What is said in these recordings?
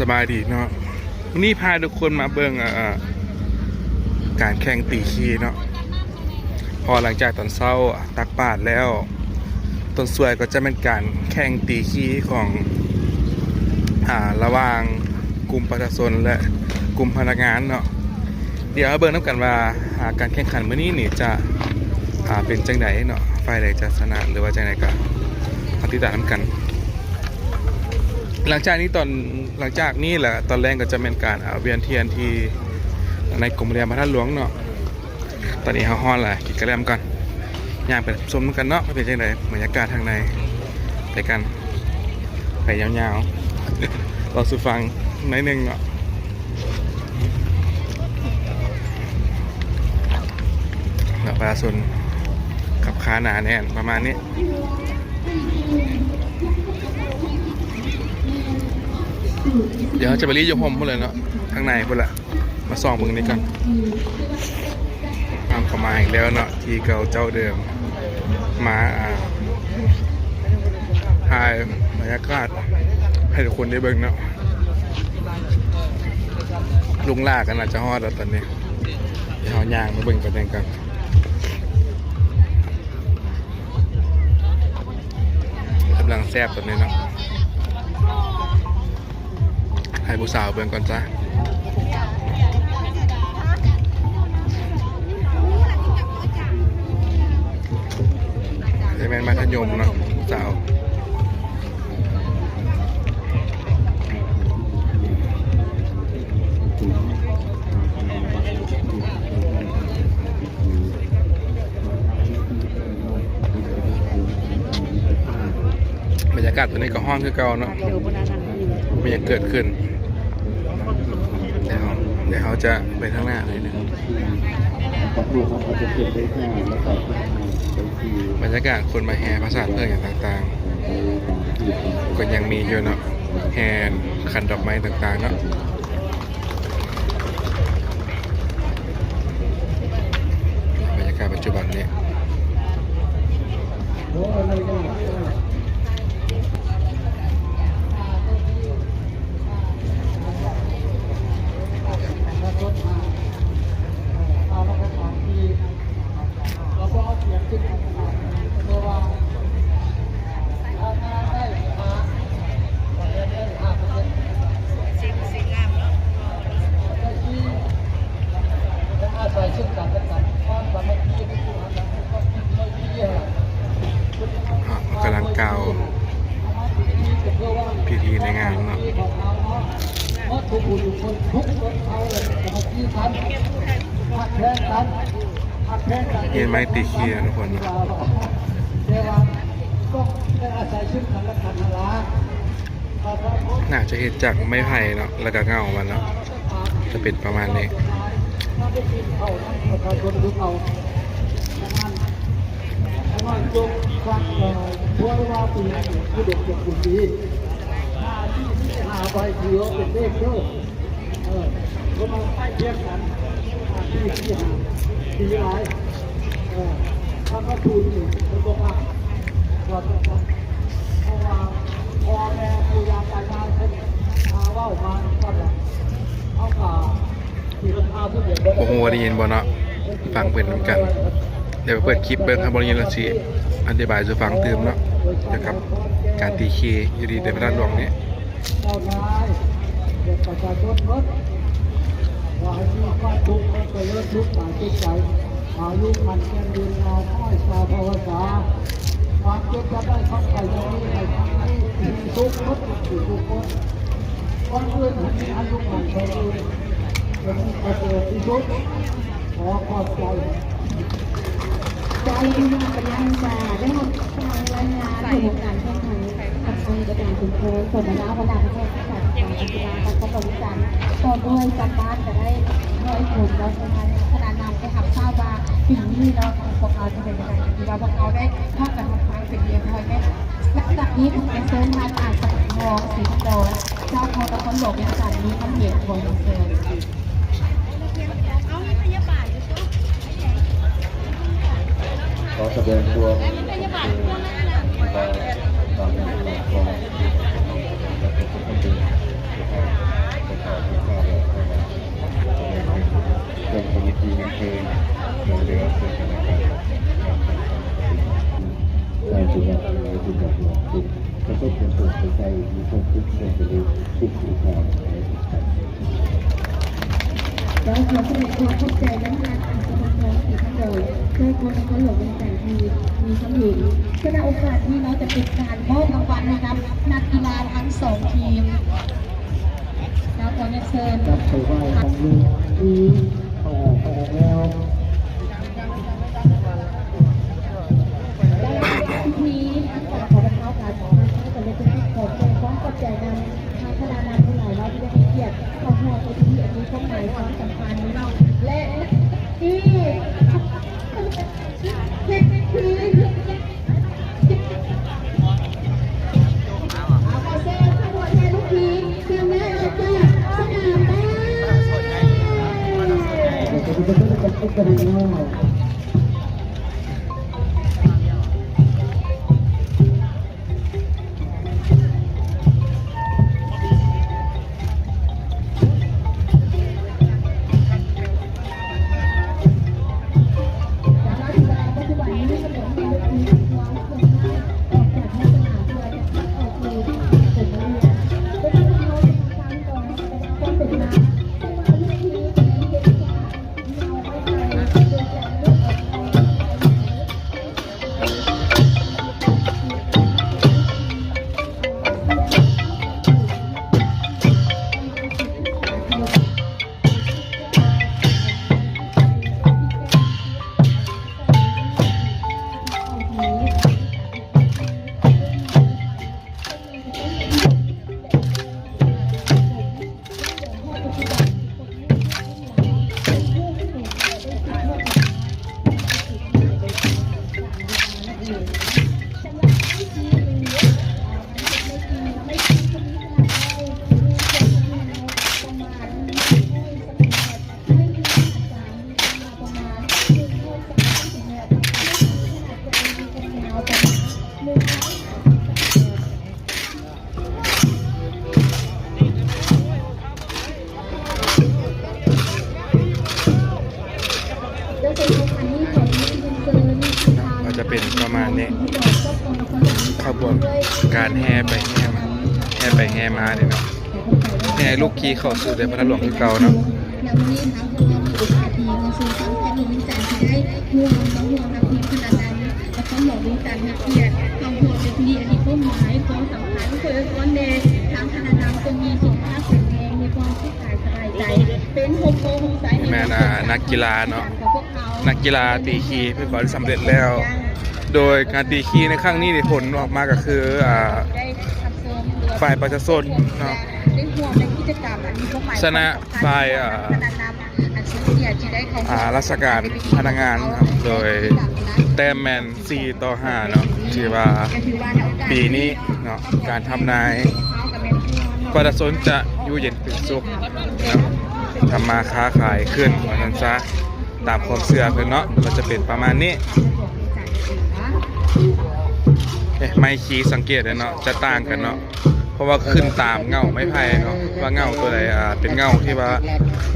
สบายดีเนาะวันนี้พาทุกคนมาเบิ่งการแข่งตีขี้เนาะพอหลังจากตอนเศร้าตักบาทแล้วต้นสวยก็จะเป็นการแข่งตีขี้ของอ่าระหว่างกลุ่มประชาชนและกลุ่มพนักงานเนาะเดี๋ยวเบิ่งน้ำกันว่าการแข่งขันมื้อนี้นี่จะเป็นจังไดเนาะฝ่ายใดจะชนะหรือว่าจังไดก็ติดตามนำกัน หลังจากนี้ตอนหลังจากนี้แหละตอนแรกก็จะเป็นการเอาเวียนเทียนที่ในกรมเรียนพระท่านหลวงเนาะตอนนี้เขาฮ้อนแหละกินกระแลมก่อนย่างไปชมกันเนาะว่เป็นยังไงบรรยากาศทางในไปกันไปยาวๆเราสูฟังในอยหนึ่งเนาะแล้วประชาชนขับค้าหนาแน่นประมาณนี้ เดี๋ยวจะไปรีดยมพมพุ่นเลยเนาะข้างในพุ่นละมาส่องเบ่งนี้กันตามเข้ามาอีกแล้วเนาะที่เก่าเจ้าเดิม มาอ่าถ่ายบรรยากาศให้ทุกคนได้เบิ่งเนาะลุงลากันอาจจะฮอดแล้วตอนนี้เดี๋ยวเอาย่างมาเบิ่งกันเองกันกำลังแซ่บตอนนี้เนาะ ให้ผู้สาวเบิ่งก่อนจ้ะจะเป็นมัธยมเนาะผู้สาวบรรยากาศตอนนี้ก็ห้องคือเก่าเนาะมันยังเกิดขึ้น ดี๋ยวเขาจะไปข้างหน้าเลยนะกับลูเขาจะเก็บได้ห้าแล้วก็ไปที่บรรยากาศคนมาแห่ภาษาเพื่อนอย่างต่างๆ ก็ยังมีอยู่เนาะแห่ขันดอกไม้ต่างๆเนาะบรรยากาศปัจจุบันเนี่ย โอ้อะไรกันเอาละครับที่เราก็เอาเสียงขึ้นเพราะว่าถ้าได้มาได้ห้าเปอร์เซ็นต์ สิ่งสิ่งงามเนาะ ได้ที่จะอาศัยซึ่งกันและกันความสามัคคีในตัวกันก็ไม่ที่อะ อะ กล่าวพิธีในงานเนาะทุกผู้ทุกคนทุกคนเอาเลยมาที่กันหักแทนกันหักแทนกันเห็นไหมตีเคียนทุกคนเนาะเดี๋ยวก็ได้อาศัยซึ่งกันและกันละน่าจะเห็นจากไม้ไผ่เนาะแล้วก็เงาของมันเนาะจะเป็นประมาณนี้ นเขาประชาชนดูเขาปราะมาณจงฟังเลยทั่วว่าปีนี้ผู้เด็กเด็กคนดีหาที่ที่หาไปเยอเป็นเลขเยอเออก็มาใกล้เคียงกันหาที่ที่หาที่ร้ายเออถ้าก็ทุนอยู่มันก็ว่าว่าเพราะว่าพอแม่ปูยาตายายเพิ่นมาว้ามาก็แบบเอาขาวที่ราคาผู้เดียวโอ้โหได้ยินบ่เนาะฟังเพิ่นนำกัน เดี๋ยวเปิดคลิปเบิ่งครับบริยินและสิอธิบายสู่ฟังเติมเนาะเกี่ยวกับ การตีเคอยู่ดีในพระราชหลวงนี้อายุมันเกินดินเรอค่อยสาภาวษาความเจ็บจะได้เข้าไปยังนี้ในทางนี้ทุกข์ทุกข์อยู่ทุกคนคนอื่นมีอายุมันคนอื่นเป็นประเสริฐที่สุดขอขอบใจ จะเอาที่มาเป็นนักศึกษาได้รับการรายงานผลการแข่งขันกับองค์การคุณครูผลแล้วเวลาประเทศศาสตร์การกีฬาการประกอบวิจารณ์ต่อด้วยจากบ้านจะได้ร้อยผลแล้วประมาณขนาดนำไปหักทราบว่าปีนี้เราพวกเราจะเป็นยังไงกีฬาพวกเราได้ทอดกันมาครั้งเป็นเรียบร้อยไหมหลังจากนี้ผมจะเชิญทานอ่านสักทองสีทองเจ้าพองตะคนหลบในสถานนี้ท่านเหยียบทองเชิญ ขอแสดงตัวขอบคุณความเป็นคนิตีนักเพลงโมเดลเซอร์กันนะครับการจุดแบบนี้จุดแบบนี้แล้วก็เป็นตัวใจมีความคิดเชื่งอถือคิดถึงความในจิตใจแล้วขอแสดงความเข้าใจและการ อันสมบูรณ์ที่ทั้งเลยดยคนคนหลวงเป็นแต่งที่มีคำหญิงก็ในโอกาสนี้เราจะเป็นการมอบรางวัลนะครับนักกีฬาทั้งสองทีมแล้วขอเชิญรับไปไหว้ของลุงที่ออกออกแล้วทีขอประท้าการขอมาให้กับเล็กๆขอแสดงควาขอบใจนำทางคณะนำทั้งหลายเราที่ได้ให้เกียรติข้าร่วมในพิธีอันนี้ข้อหมายความสำคัญ เจอกั บวนการแห่ไปแห่มาแห่ไปแห่มาเนี่ยเนาะแห่ลูกคีเข้าสู่เดือนพระหลวงที่เกียราเนาะเป็นแม่นะนักกีฬาเนาะนักกีฬาตีคีเพื่อก่อนสำเร็จแล้ว โดยการตีคีในครั้งนี้เนี่ยผลออกมาก็คืออ่าได้ทำเสริมหรือว่ฝ่ายประชาชนเนาะได้ห่วงในกิจกรรมอันนี้ก็หมายชนะฝ่ายอ่าคณะนำอันสุดเกียรติที่ได้เข้าอ่าราชการพนักงานครับโดยแต้มแมน4ต่อ5เนาะถือว่าปีนี้เนาะการทำนายประชาชนจะอยู่เย็นเป็นสุขเนาะทำมาค้าขายขึ้นว่านั้นซะตามความเชื่อเพิ่นเนาะก็จะเป็นประมาณนี้เอ๊ะ ไม่คีสังเกตเลยเนาะจะต่างกันเนาะเพราะว่าขึ้นตามเงาไม้ไผ่เนาะว่าเงาตัวใดอ่าเป็นเงาที่ว่า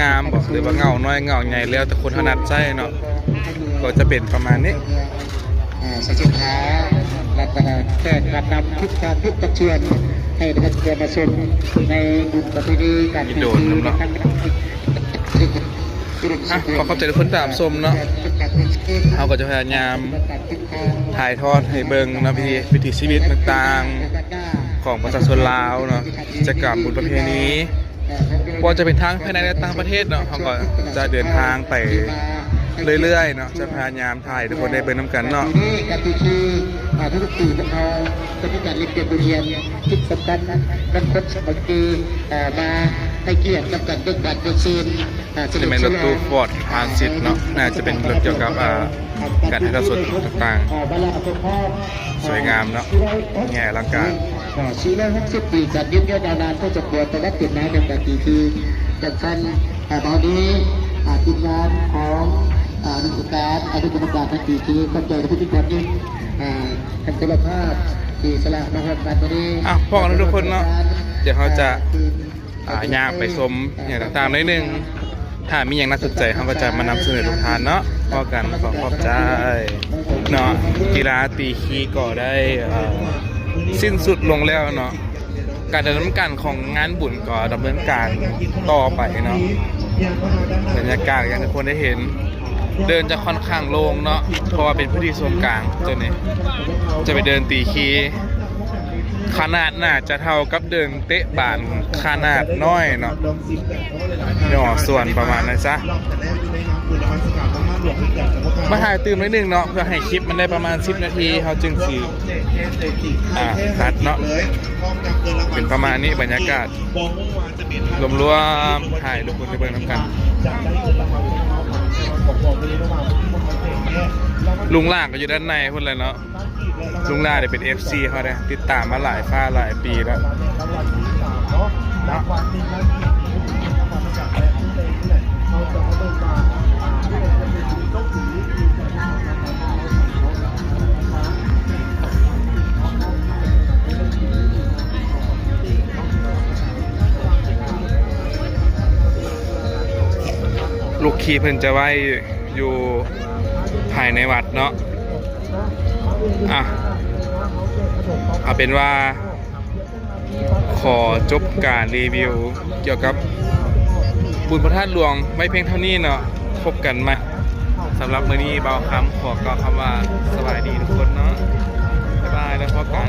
งามบ่หรือว่าเงาน้อยเงาใหญ่แล้วแต่คนถนัดใจเนาะก็จะเป็นประมาณนี้อ่าสินค้าและก็แจ้งการนำทุกการทุกประชวนให้ประชาชนมาชมในบุญประเพณีการโดนน้ำเนาะอะขอขอบใจทุกคนตามชมเนาะ เราก็จะพยายามถ่ายทอดให้เบิงนาะพิธีวิถีชีวิตต่างๆ ของประชาชนลาวเนาะกิจกรรมบุญประเพณีว่าจะเป็นทางภายในและต่างประเทศเนาะเขาก็จะเดินทางไปเรื่อยๆเนาะจะพยายามถ่ายทุกคนได้เบิ่งน้ำกันเนาะนี่การที่คือทุกปีของเราจะมีการเรียนเรียนทเรียนที่สำคัญนั้นเป็นคนสมัครคืออ่ามา ให้เกียรติกับการเบิกบานเบิกซีนอ่าสจะนุกเป็นสรถนาตู้นฟอร์ดทรานสิตเนาะน่าจะเป็นรถเกี่ยวกับอ่าการถ่ายทอดสดต่างอ่บรรลังเป็นพ่อสวยงามเนาะแง่อลังการอ่สี่ร้อยหกสิบปีจัดยืนยาวนานก็จะปวดแต่ละติดน้ำเป็นแบบกี่ทีจัดฟันอ่าตอนนี้อ่าทีมงานของอ่านิสการอธิกรรมการทั้งกี่ทีก็เจอกับพิธีกรยิ่งอ่าทางคุณภาพที่สละมาทำการตัวนี้อะพอกันทุกคนเนาะเดี๋ยวเขาจะ อ่ายางไปชมอย่างต่างๆนิดนึงถ้ามีอย่างน่าสนใจเขาก็จะมานำเสนอทุกทานเนาะพอกันขอขอบใจเนาะกีฬาตีคีก็ได้สิ้นสุดลงแล้วเนาะการดำเนินการของงานบุญก็ดำเนินการต่อไปเนาะบรรยากาศอย่างที่ทุกคนได้เห็น เดินจะค่อนข้างโล่งเนาะเพราะว่าเป็นพื้นที่ส่วนกลางตัวนี้ จะไปเดินตีคี ขนาดน่าจะเท่ากับเดินเตะบานขนาดน้อยเนาะย่อส่วนประมาณนั้นซะมาถ่ายตื่มนิดนึงเนาะเพื่อให้คลิปมันได้ประมาณ 10 นาทีเขาจึงสีอ่าตัดเนาะเป็นประมาณนี้บรรยากาศรวมๆถ่ายทุกคนได้เบิ่งน้ำกันลุงล่างก็อยู่ด้านในพุ่นเลยเนาะ ลุงล่าเนี่ยเป็น FC เขาเนี่ยติดตามมาหลายฟ้าหลายปีแล้วลูกคีเพิ่นจะไว้อยู่ภายในวัดเนาะ อะเอาเป็นว่า ขอจบการรีวิว เกี่ยวกับบุญพระธาตุหลวงไม่เพียงเท่านี้เนาะพบกันใหม่สำหรับมื้อนี้เบาคำขอกล่าวคำว่าสบายดีทุกคนเนาะบ๊ายบายแล้วพบกัน